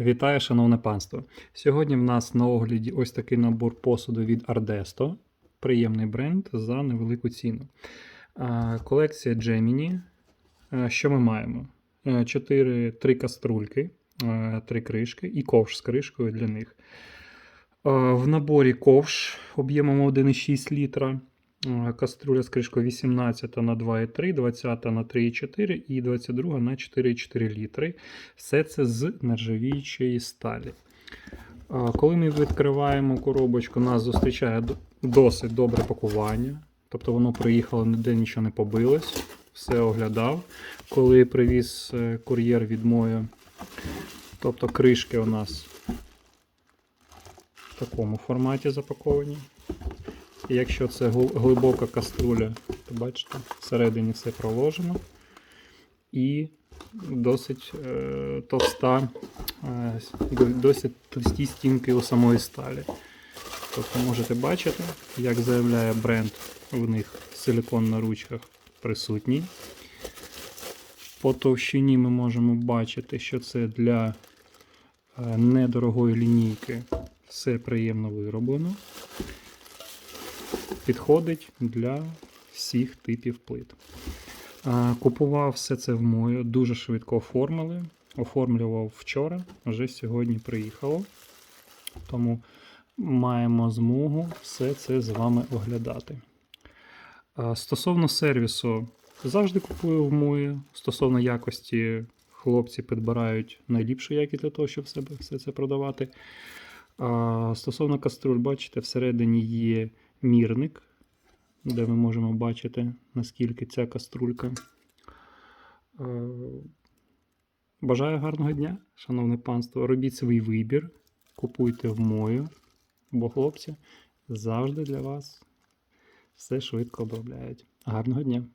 Вітаю, шановне панство! Сьогодні в нас на огляді ось такий набор посуду від Ardesto. Приємний бренд за невелику ціну. Колекція Gemini. Що ми маємо? Е, Чотири, три каструльки, три кришки і ковш з кришкою для них. В наборі ковш об'ємом 1,6 літра. Е, Каструля з кришкою 18 на 2,3, 20 на 3,4 і 22 на 4,4 літри. Все це з нержавіючої сталі. Коли ми відкриваємо коробочку, нас зустрічає досить добре пакування. Тобто воно приїхало, ніде нічого не побилось, все оглядав. Коли привіз е, кур'єр від мою, тобто кришки у нас в такому форматі запаковані. І якщо це глибока каструля, то бачите, всередині все проложено. І досить е, товста, е, досить товсті стінки у самої сталі. Тобто можете бачити, як заявляє бренд, в них силикон на ручках присутній. По товщині ми можемо бачити, що це для е, недорогої лінійки все приємно вироблено. Підходить для всіх типів плит. Купував все це в мою, дуже швидко оформили. Оформлював вчора, вже сьогодні приїхало. Тому маємо змогу все це з вами оглядати. Стосовно сервісу, завжди купую в мою. Стосовно якості, хлопці підбирають найліпшу якість для того, щоб себе все це продавати. Стосовно каструль, бачите, всередині є мірник, де ми можемо бачити, наскільки ця каструлька. Е, Бажаю гарного дня, шановне панство. Робіть свій вибір, купуйте в мою, бо хлопці завжди для вас все швидко обробляють. Гарного дня!